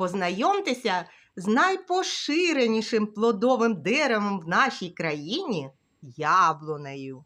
Познайомтеся з найпоширенішим плодовим деревом в нашій країні яблунею.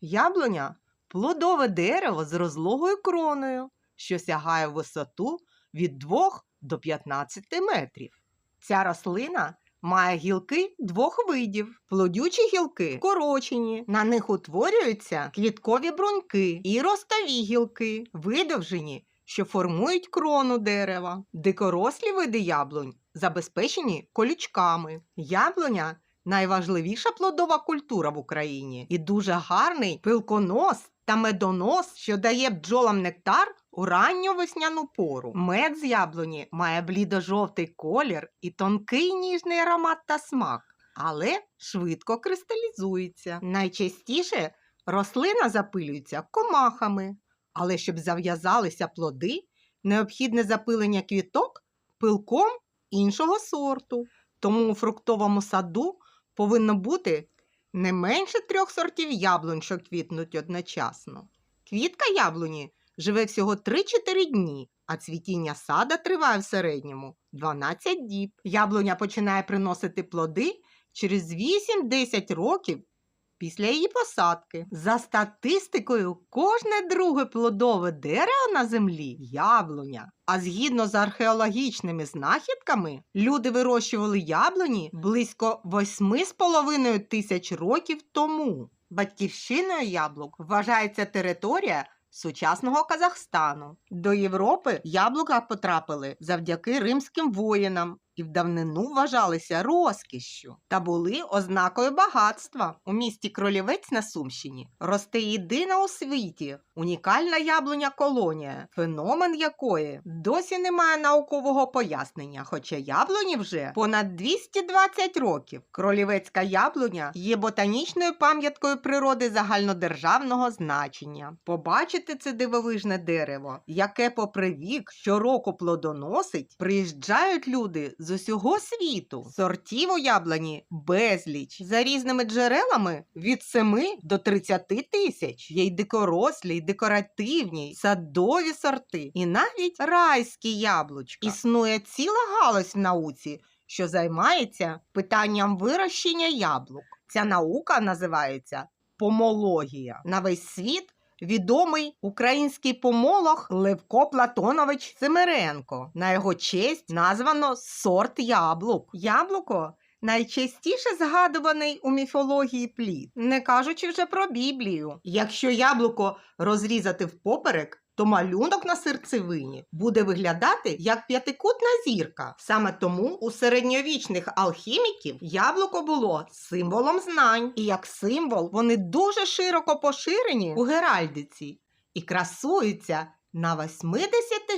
Яблуня плодове дерево з розлогою кроною, що сягає висоту від 2 до 15 метрів. Ця рослина має гілки двох видів. Плодючі гілки корочені, на них утворюються квіткові бруньки і ростові гілки, видовжені, що формують крону дерева. Дикорослі види яблунь забезпечені колючками. Яблуня найважливіша плодова культура в Україні і дуже гарний пилконос та медонос, що дає бджолам нектар у ранню весняну пору. Мед з яблуні має блідо-жовтий колір і тонкий ніжний аромат та смак, але швидко кристалізується. Найчастіше рослина запилюється комахами, але щоб зав'язалися плоди, необхідне запилення квіток пилком іншого сорту. Тому у фруктовому саду повинно бути не менше трьох сортів яблунь, що квітнуть одночасно. Квітка яблуні живе всього 3-4 дні, а цвітіння сада триває в середньому 12 діб. Яблуня починає приносити плоди через 8-10 років після її посадки. За статистикою, кожне друге плодове дерево на землі яблуня. А згідно з археологічними знахідками, люди вирощували яблуні близько 8,5 тисяч років тому. Батьківщиною яблук вважається територія сучасного Казахстану. До Європи яблука потрапили завдяки римським воїнам і в давнину вважалися розкішшю та були ознакою багатства. У місті Кролівець на Сумщині росте єдина у світі унікальна яблуня колонія, феномен якої досі не має наукового пояснення, хоча яблуні вже понад 220 років. Кролівецька яблуня є ботанічною пам'яткою природи загальнодержавного значення. Побачити це дивовижне дерево, яке, попри вік, щороку плодоносить, приїжджають люди з усього світу. Сортів у яблуні безліч. За різними джерелами від 7 до 30 тисяч. Є й дикорослі, й декоративні, й садові сорти, і навіть райські яблучка. Існує ціла галузь в науці, що займається питанням вирощення яблук. Ця наука називається помологія. На весь світ відомий український помолог Левко Платонович Семеренко. На його честь названо сорт яблук. Яблуко найчастіше згадуваний у міфології плід, не кажучи вже про Біблію. Якщо яблуко розрізати впоперек, то малюнок на серцевині буде виглядати як п'ятикутна зірка. Саме тому у середньовічних алхіміків яблуко було символом знань, і як символ вони дуже широко поширені у геральдиці і красуються на 80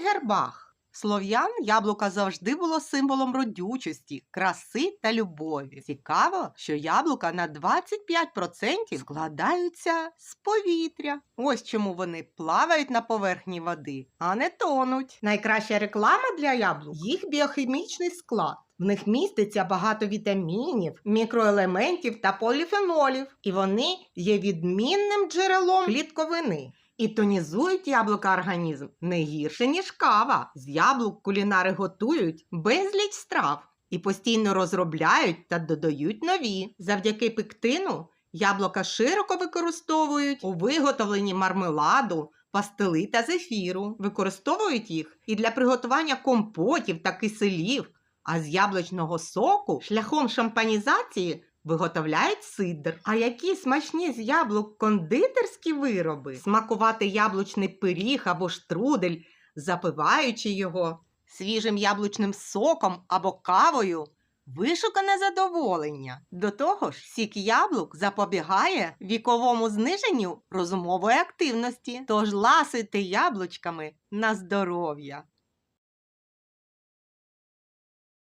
гербах. Слов'ян яблука завжди було символом родючості, краси та любові. Цікаво, що яблука на 25% складаються з повітря. Ось чому вони плавають на поверхні води, а не тонуть. Найкраща реклама для яблук їх біохімічний склад. В них міститься багато вітамінів, мікроелементів та поліфенолів, і вони є відмінним джерелом клітковини. І тонізують яблука організм не гірше, ніж кава. З яблук кулінари готують безліч страв і постійно розробляють та додають нові. Завдяки пектину яблука широко використовують у виготовленні мармеладу, пастили та зефіру. Використовують їх і для приготування компотів та киселів, а з яблучного соку шляхом шампанізації виготовляють сидр. А які смачні з яблук кондитерські вироби, смакувати яблучний пиріг або штрудель, запиваючи його свіжим яблучним соком або кавою. Вишукане задоволення. До того ж, сік яблук запобігає віковому зниженню розумової активності. Тож ласуйте яблучками на здоров'я.